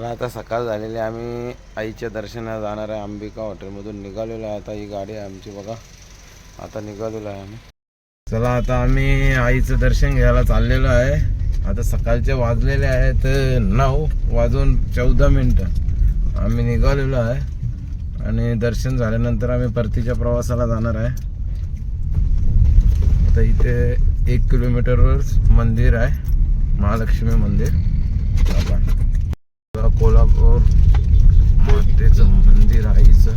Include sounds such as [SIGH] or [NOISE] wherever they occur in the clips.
मला आता सकाळ झालेली आहे. आम्ही आईच्या दर्शनाला जाणार आहे. अंबिका हॉटेलमधून निघालेलो आहे. आता ही गाडी आहे आमची बघा. आता निघालेलो आहे आम्ही. चला आता आम्ही आईचं दर्शन घ्यायला चाललेलो आहे. आता सकाळचे वाजलेले आहेत नऊ वाजून चौदा मिनटं. आम्ही निघालेलो आहे. आणि दर्शन झाल्यानंतर आम्ही परतीच्या प्रवासाला जाणार आहे. आता इथे एक किलोमीटरवर मंदिर आहे. महालक्ष्मी मंदिर. बघा. कोल्हापूर. मातेचं मंदिर आईचं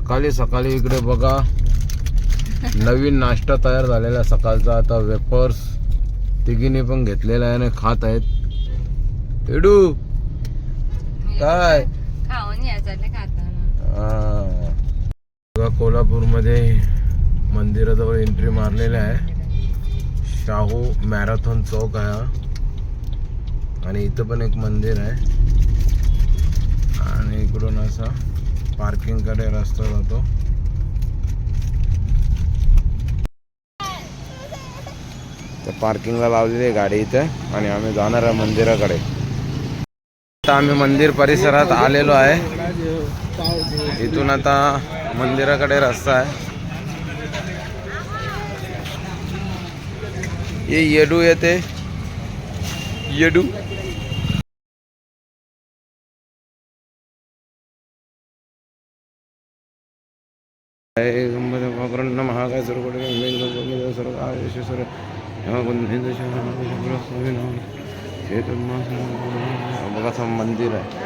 सकाळी सकाळी इकडे बघा. नवीन नाश्ता तयार झालेला सकाळचा. आता वेपर्स तिघीने पण घेतलेला आहे आणि खात आहेत. एडू काय. बघा, कोल्हापूरमध्ये मंदिराजवळ एंट्री मारलेली आहे. शाहू मॅरेथॉन चौक आहे. आणि इथं पण एक मंदिर आहे. आणि इकडून असा पार्किंगकडे रस्ता जातो. तर पार्किंगला लावलेली आहे गाडी इथे आणि आम्ही जाणार आहे मंदिराकडे. आता आम्ही मंदिर परिसरात आलेलो आहे. इथून आता मंदिराकडे रस्ता आहे. ये येडू येते. येडू? महाकाय सर्व सर्व आयुष्य बघा मंदिर आहे.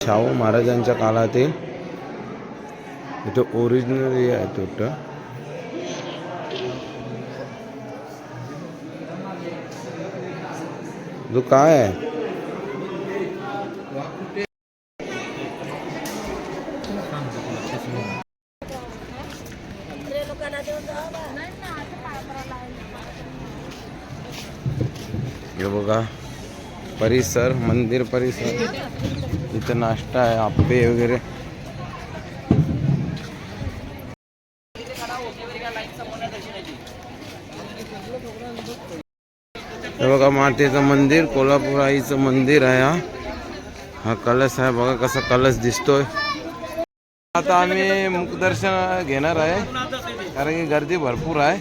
शाहू महाराजांच्या काळातील इथं ओरिजिनल हे आहे तोट. जो काय आहे हे बघा परिसर मंदिर परिसर. इथं नाश्ता आहे आप्पे वगैरे. हे बघा मातेचं मंदिर कोल्हापूर आईचं मंदिर आहे हा. हा कलश आहे बघा कसा कलश दिसतोय. आता आम्ही मुखदर्शन घेणार आहे कारण की गर्दी भरपूर आहे.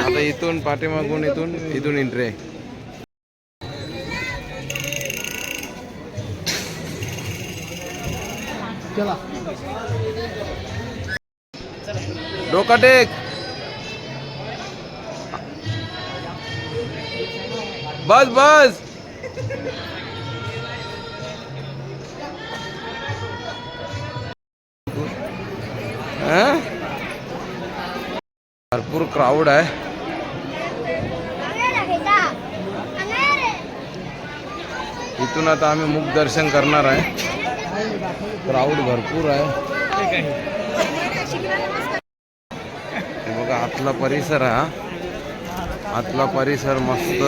आता इथून पाठीमागून इथून इथून एंट्री आहे. डोका टेक. बस बस. भरपूर क्राऊड आहे. इथून आता आम्ही मुख दर्शन करणार आहे. क्राऊड भरपूर आहे. हे बघा आतला परिसर आहे हा. आतला परिसर मस्त.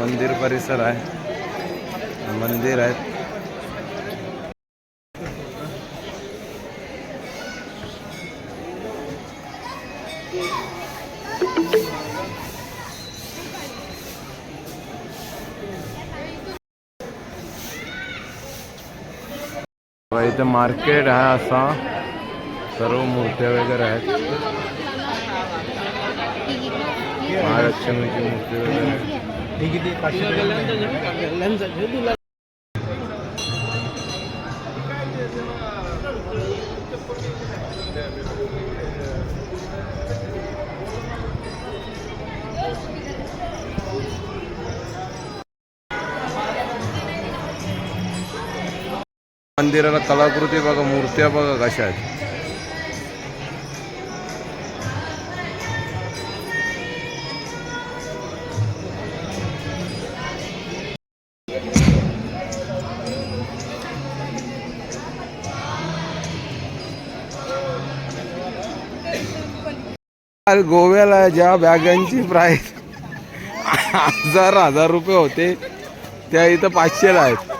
मंदिर परिसर आहे. मंदिर आहे इथं मार्केट आहे असा. सर्व मूर्त्या वगैरे आहेत. महालक्ष्मीची मूर्ती वगैरे. मंदिराला कलाकृती बघा मूर्त्या बघा कशा आहेत. अरे गोव्याला ज्या बॅगांची प्राईस [LAUGHS] हजार हजार रुपये होते त्या इथं पाचशेला आहेत.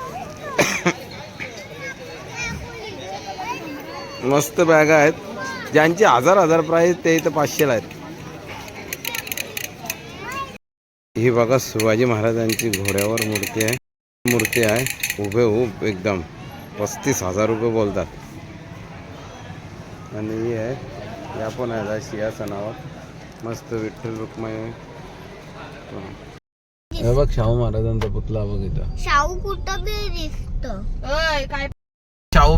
मस्त बॅगा आहेत. ज्यांची हजार हजार प्राईस ते इथं पाचशेला आहेत. ही बघा शिवाजी महाराजांची घोड्यावर मूर्ती आहे. मूर्ती आहे. उभे उभ एकदम. पस्तीस हजार रुपये बोलतात. आणि ही आहे. या पण आहे सिंहासनावर मस्त विठ्ठल रुक्माई हे बघ शाहू महाराजांचा पुतळा बघ इथं. शाहू कुठं बी दिसत. काय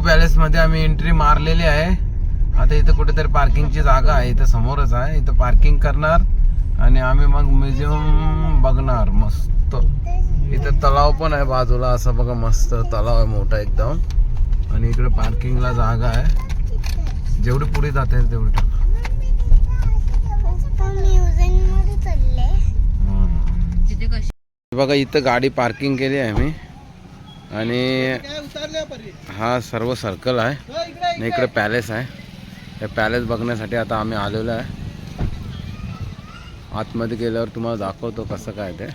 शाहू पॅलेस मध्ये आम्ही एंट्री मारलेली आहे. आता इथं कुठेतरी पार्किंगची जागा आहे इथं समोरच आहे. इथं पार्किंग करणार आणि आम्ही मग म्युझियम बघणार मस्त. इथं तलाव पण आहे बाजूला असं बघा मस्त तलाव आहे मोठा एकदम. आणि इकडे पार्किंगला जागा आहे. जेवढी पुढे जाते तेवढी टाका. बघा इथं गाडी पार्किंग केली आहे आम्ही आणि हा सर्व सर्कल आहे. आणि इकडे पॅलेस आहे. हे पॅलेस बघण्यासाठी आता आम्ही आलेलो आहे. आतमध्ये गेल्यावर तुम्हाला दाखवतो कसं काय ते.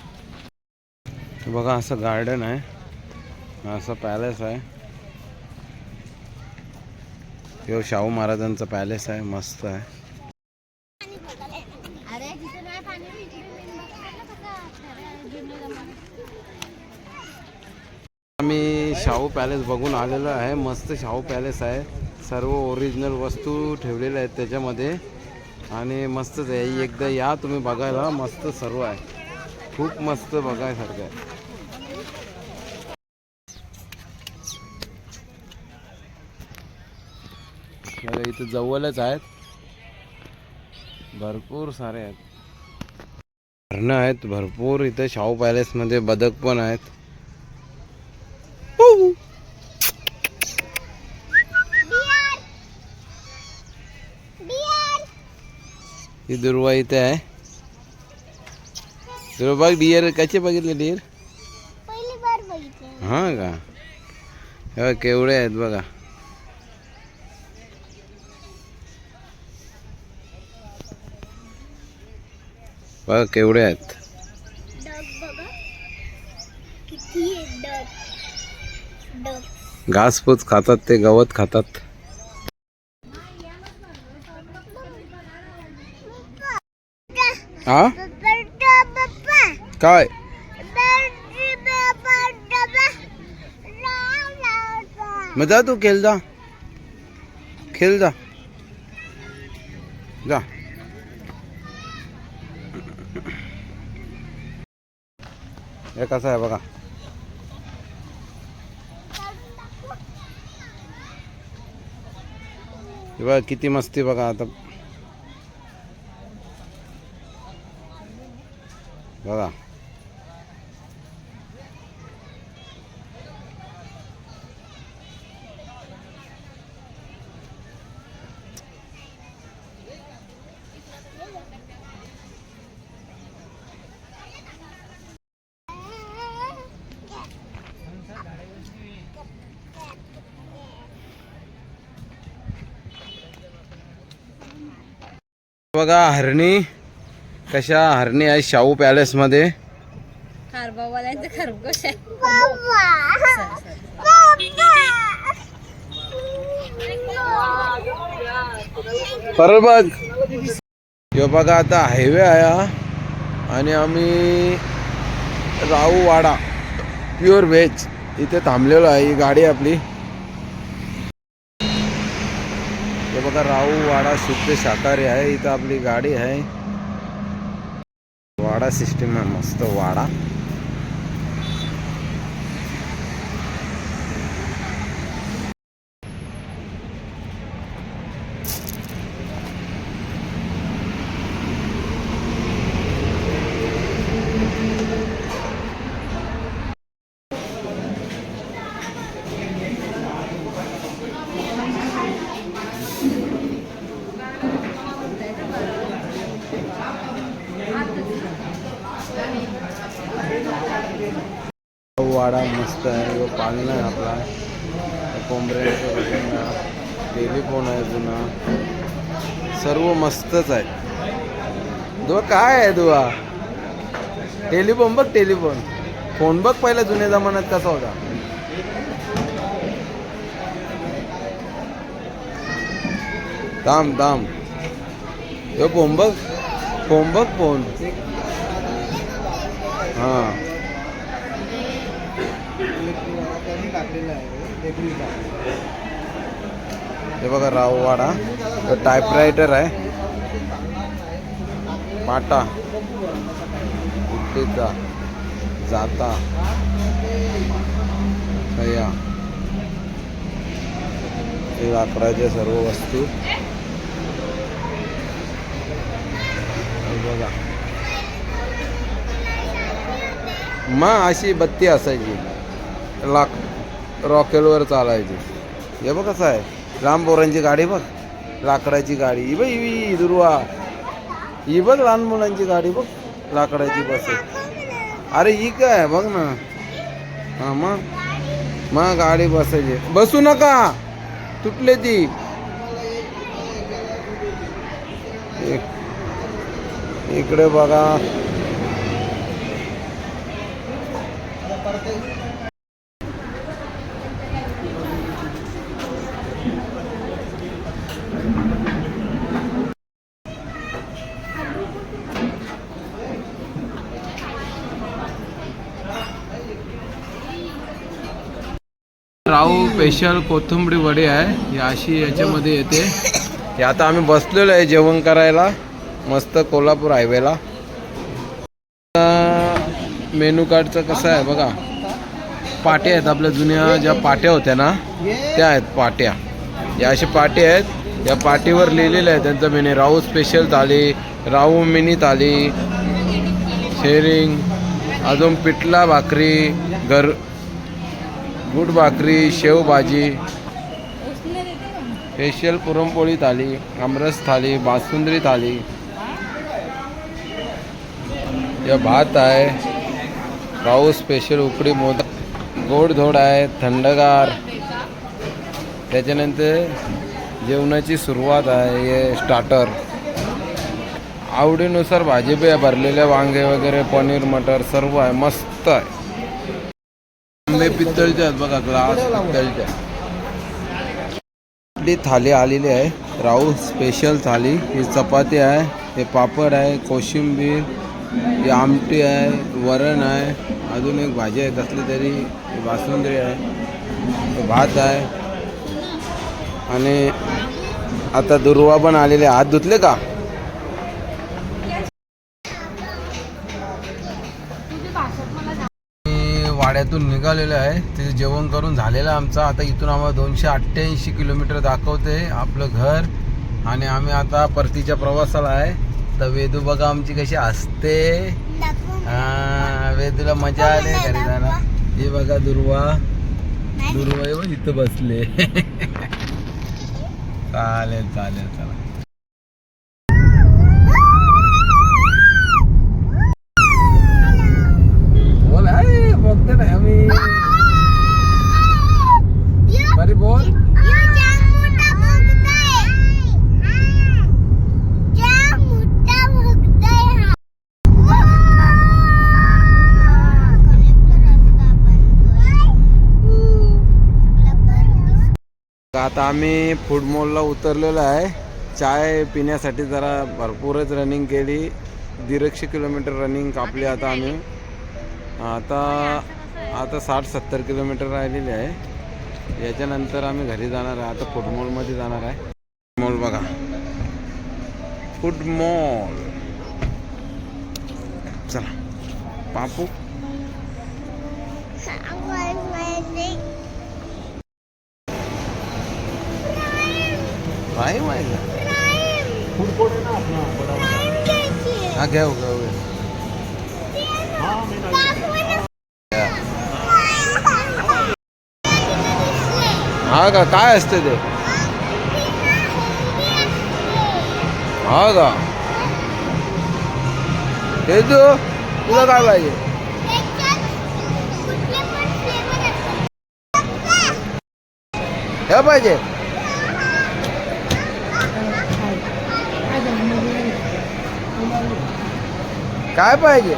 बघा असं गार्डन आहे. असं पॅलेस आहे. हे शाहू महाराजांचं पॅलेस आहे. मस्त आहे अरे तिथे नाही पाणी आम्ही शाहू पॅलेस बघून आलेलो आहे. मस्त शाहू पॅलेस आहे. सर्व ओरिजिनल वस्तू ठेवलेल्या आहेत त्याच्यामध्ये. आणि मस्तच आहे. एकदा या तुम्ही बघायला. मस्त सर्व आहे. खूप मस्त बघायसारखं आहे. इथं जवळच आहेत. भरपूर सारे आहेत. हरणं आहेत. भरपूर इथं शाहू पॅलेसमध्ये बदक पण आहेत. ही दुर्वा इथे आहे. दुर्वा बघ डिअर कसे बघितले डिअर पहिली बार बघितलं. हा का? हे केवढे आहेत बघा. बघा केवढे आहेत. घासपूस खातात ते गवत खातात. हा काय? मग जा तू खेळ जा. खेळ जा. जा. हे कसं आहे बघा. बघा किती मस्ती बघा आता. बघा. बघा हरणी. कशा हरणी आहे शाहू पॅलेस मध्ये? खरगोश आहे. परत बघ. ह्यो बघा आता हायवे आहे हा. आणि आम्ही राहू वाडा प्युअर व्हेज इथे थांबलेलो आहे ही गाडी आपली. हे बघा राहू वाडा शुद्ध शाकाहारी आहे इथं आपली गाडी आहे. वाडा सिस्टीम आहे मस्त वाडा मस्त आहे. व पाळणा आहे आपला. जुना टेलिफोन आहे जुना? सर्व मस्तच आहे. दुवा काय आहे दुवा? टेलिफोन बघ टेलिफोन. फोन बघ पहिला जुन्या जमान्यात कसा होता. थांब थांब. फोन बघ. फोन बघ फोन. हां. हे बघा राववाडा टाईपरायटर आहे. पाटा. उड्डीचा जाता. सया हे वापरायच्या सर्व वस्तू. बघा. मग अशी बत्ती असायची. लाक रॉकेलवर चालायची. हे बघ कसं आहे. लांब पोरांची गाडी बघ. लाकडाची गाडी. ही बघ ही दुर्वा. ही बघ लहान मुलांची गाडी बघ. लाकडाची बस. अरे ही काय बघ ना. हा मग? मग गाडी बसायची. बसू नका. तुटले ती. इकडे बघा. राहू स्पेशल कोथिंबडी वडी आहे. ही अशी याच्यामध्ये येते. हे आता आम्ही बसलेलो आहे जेवण करायला. मस्त कोल्हापूर हायवेला. मेनू कार्डचं कसं आहे बघा. पाट्या आहेत आपल्या जुन्या ज्या पाट्या होत्या ना त्या आहेत पाट्या. या अशा पाट्या आहेत. या पाटीवर लिहिलेलं आहे त्यांचं मेन्यू राहू स्पेशल थाली राहू मिनी थाली शेरिंग अजून पिठला भाकरी घर गुड भाकरी शेव भाजी स्पेशल पुरणपोळी थाली आमरस थाली बासुंदरी थाली. या भात आहे. राहू स्पेशल उकडी मोदक. गोडधोड आहे थंडगार. त्याच्यानंतर जेवणाची सुरुवात आहे हे स्टार्टर आवडीनुसार भाजी बी आहे भरलेले वांगे वगैरे पनीर मटर सर्व आहे मस्त आहे. आंबे पित्तळचे आहेत बघा ग्लास पित्तळचे आपली थाली आलेली आहे. राहू स्पेशल थाली. ही चपाती आहे हे पापड आहे कोशिंबीर ही आमटी आहे वरण आहे. अजून एक भाजी आहे कसली तरी बासुंदरी बासुंदी आहे भात आहे. आणि आता दुर्वा पण आलेले आहे. हात धुतले का? मी वाड्यातून निघालेलो आहे. ते जेवण करून झालेलं आमचं. आता इथून आम्हाला दोनशे अठ्ठ्याऐंशी किलोमीटर दाखवते आपलं घर. आणि आम्ही आता परतीच्या प्रवासाला आहे. तर वेदू बघा आमची कशी असते. हा वेदूला मजा आली घरी जायला. हे बघा दुर्वा. दुर्वा हे बघ इथं बसले. [LAUGHS] चालेल चालेल चला आता आम्ही फूड मॉलला उतरलेलो आहे. चाय पिण्यासाठी जरा भरपूरच रनिंग केली. दीडशे किलोमीटर रनिंग कापली आता आम्ही. आता आता साठ सत्तर किलोमीटर राहिलेली आहे. याच्यानंतर आम्ही घरी जाणार आहे. आता फूड मॉलमध्ये जाणार आहे. मॉल बघा. फूड मॉल चला. पापू टाईम आहे का हा घेऊ घेऊ हा का काय असते ते हा का हे तू तुला काय पाहिजे हे पाहिजे काय पाहिजे?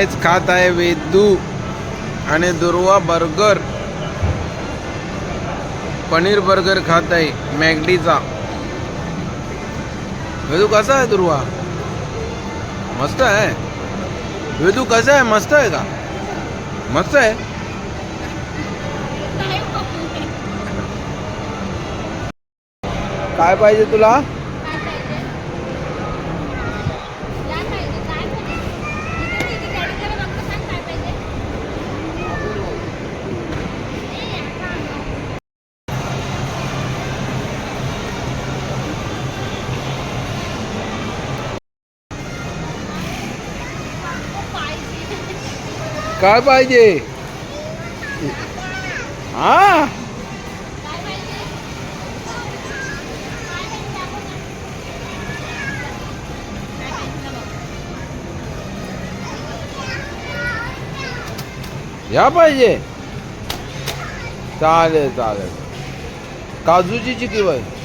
फ्राईज खात आहे वेदू आणि दुर्वा बर्गर. पनीर बर्गर खात आहे मॅगडीचा. वेदू कसा आहे दुर्वा? मस्त आहे? वेदू कसा आहे? मस्त आहे का? मस्त आहे? काय पाहिजे तुला? काय पाहिजे? हा? या पाहिजे. चालेल चालेल. काजूची किती पाहिजे.